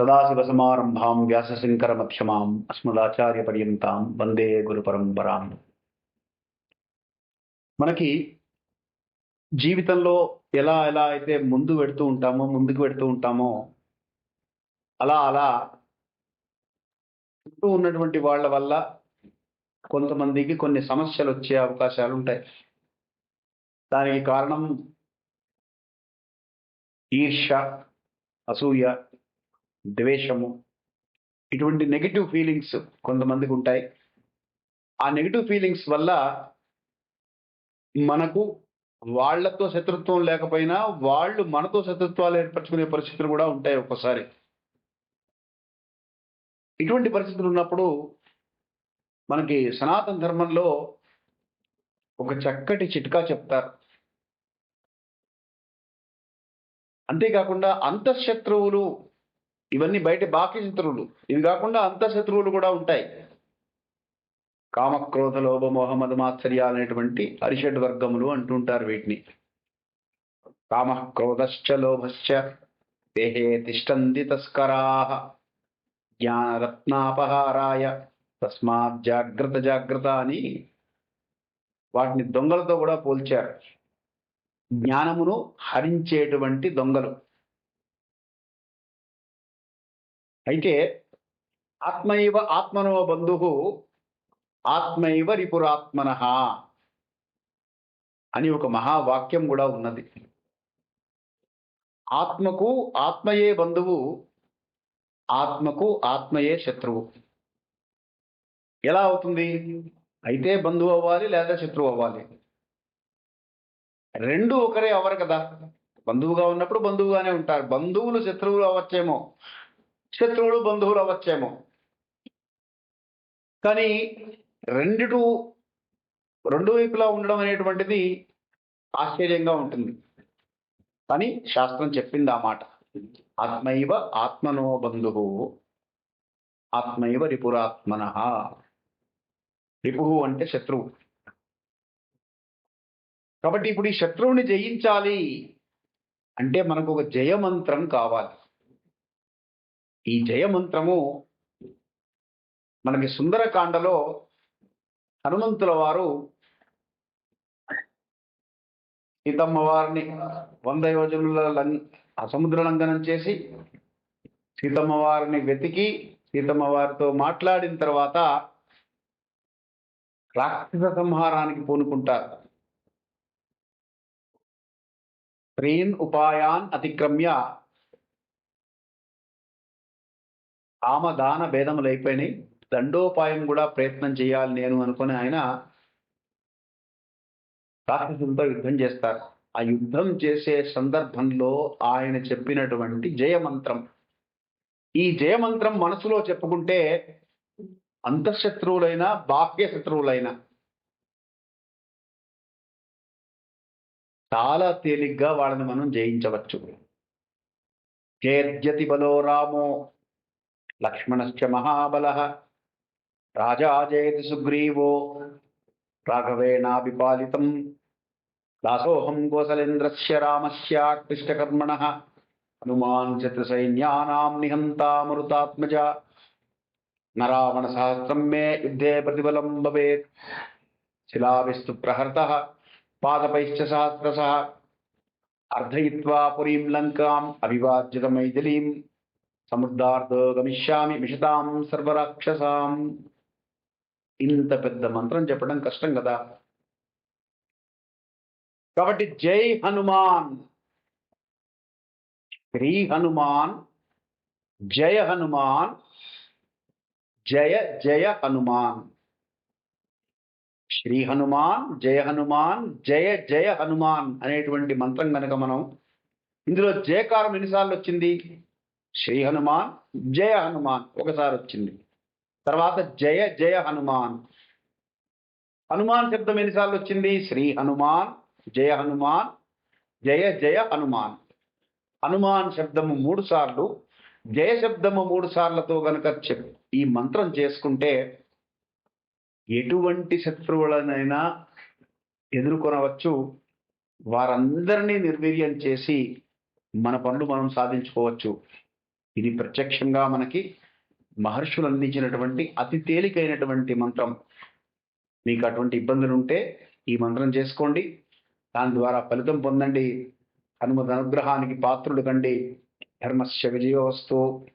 సదాశివసమారంభాం వ్యాసశంకరమధ్యమాం అస్మదాచార్యపర్యంతాం వందే గురుపరంపరాం మనకి జీవితంలో ఎలా ఎలా అయితే ముందు పెడుతూ ఉంటామో ముందుకు పెడుతూ ఉంటామో అలా అలా చుట్టూ ఉన్నటువంటి వాళ్ళ వల్ల కొంతమందికి కొన్ని సమస్యలు వచ్చే అవకాశాలు ఉంటాయి. దానికి కారణం ఈర్ష అసూయ ద్వేషము ఇటువంటి నెగిటివ్ ఫీలింగ్స్ కొంతమందికి ఉంటాయి. ఆ నెగిటివ్ ఫీలింగ్స్ వల్ల మనకు వాళ్ళతో శత్రుత్వం లేకపోయినా వాళ్ళు మనతో శత్రుత్వాలు ఏర్పరచుకునే పరిస్థితులు కూడా ఉంటాయి ఒక్కోసారి. ఇటువంటి పరిస్థితులు ఉన్నప్పుడు మనకి సనాతన ధర్మంలో ఒక చక్కటి చిట్కా చెప్తారు. అంతేకాకుండా అంతఃశత్రువులు ఇవన్నీ బయట బాహ్య శత్రువులు. ఇవి కాకుండా అంతఃశత్రువులు కూడా ఉంటాయి. కామక్రోధ లోభ మోహమద మాత్సర్యాలు అనేటువంటి అరిషడ్ వర్గములు అంటుంటారు వీటిని. కామ క్రోధశ్చ లోభశ్చ దేహే తిష్టంది తస్కరా జ్ఞానరత్నాపహారాయ తస్మాత్ జాగ్రత్త జాగ్రత్త అని వాటిని దొంగలతో కూడా పోల్చారు. జ్ఞానమును హరించేటువంటి దొంగలు. అయితే ఆత్మైవ ఆత్మనో బంధు ఆత్మైవ రిపురాత్మన అని ఒక మహావాక్యం కూడా ఉన్నది. ఆత్మకు ఆత్మయే బంధువు ఆత్మకు ఆత్మయే శత్రువు. ఎలా అవుతుంది? అయితే బంధువు అవ్వాలి లేదా శత్రువు అవ్వాలి? రెండు ఒకరే అవ్వరు కదా. బంధువుగా ఉన్నప్పుడు బంధువుగానే ఉంటారు. బంధువులు శత్రువులు అవ్వచ్చేమో. శత్రువులు బంధువులు అవ్వచ్చేమో. కానీ రెండిటు రెండు వైపులా ఉండడం అనేటువంటిది ఆశ్చర్యంగా ఉంటుంది. కానీ శాస్త్రం చెప్పింది ఆ మాట. ఆత్మైవ ఆత్మనో బంధువు ఆత్మైవ రిపురాత్మన. రిపు అంటే శత్రువు. కాబట్టి ఇప్పుడు ఈ శత్రువుని జయించాలి అంటే మనకు ఒక జయమంత్రం కావాలి. ఈ జయమంత్రము మనకి సుందరకాండలో హనుమంతుల వారు సీతమ్మ వారిని వంద యోజనుల అసముద్ర సముద్ర లంఘనం చేసి సీతమ్మ వారిని వెతికి సీతమ్మ వారితో మాట్లాడిన తర్వాత రాక్షస సంహారానికి పూనుకుంటారు. త్రీన్ ఉపాయాన్ అతిక్రమ్య ఆమదాన భేదములు అయిపోయినాయి. దండోపాయం కూడా ప్రయత్నం చేయాలి నేను అనుకుని ఆయన రాక్షసులతో యుద్ధం చేస్తారు. ఆ యుద్ధం చేసే సందర్భంలో ఆయన చెప్పినటువంటి జయమంత్రం. ఈ జయమంత్రం మనసులో చెప్పుకుంటే అంతఃశత్రువులైనా బాహ్య శత్రువులైనా చాలా తేలిగ్గా వాళ్ళని మనం జయించవచ్చు. చేర్జతి బలో రామో लक्ष्मणश्च महाबल। राजा चेति सुग्रीवो, राघवेणाभिपालितम्। दासोऽहम् कोसलेन्द्रस्य रामस्याक्लिष्टकर्मणः हनुमान च त्रिसैन्यानाम् निहन्तामरुतात्मज न रावणसहस्रम् मे युद्धे प्रतिबलम् भवे शिलास्तु प्रहर्तः, पादपैश्च सहस्रशः। अर्धय्वा पुरी लंका अभिवाद्यत मैथिलीम्। సముద్రార్థో గమిష్యామి మిషతాం సర్వరాక్షసాం. ఇంత పెద్ద మంత్రం చెప్పడం కష్టం కదా. కాబట్టి జై హనుమాన్. శ్రీ హనుమాన్ జయ హనుమాన్ జయ జయ హనుమాన్. శ్రీ హనుమాన్ జయ హనుమాన్ జయ జయ హనుమాన్ అనేటువంటి మంత్రం కనుక మనం ఇందులో జయకారం ఎన్నిసార్లు వచ్చింది? శ్రీ హనుమాన్ జయ హనుమాన్. ఒకసారి వచ్చింది. తర్వాత జయ జయ హనుమాన్. హనుమాన్ శబ్దం ఎన్నిసార్లు వచ్చింది? శ్రీ హనుమాన్ జయ హనుమాన్ జయ జయ హనుమాన్. హనుమాన్ శబ్దము మూడు సార్లు జయ శబ్దము మూడు సార్లతో గనక ఈ మంత్రం చేసుకుంటే ఎటువంటి శత్రువులనైనా ఎదుర్కొనవచ్చు. వారందరినీ నిర్వీర్యం చేసి మన పనులు మనం సాధించుకోవచ్చు. ఇది ప్రత్యక్షంగా మనకి మహర్షులు అందించినటువంటి అతి తేలికైనటువంటి మంత్రం. మీకు అటువంటి ఇబ్బందులు ఉంటే ఈ మంత్రం చేసుకోండి. దాని ద్వారా ఫలితం పొందండి. హనుమద్ అనుగ్రహానికి పాత్రుడు కండి. ధర్మస్య విజయోస్తు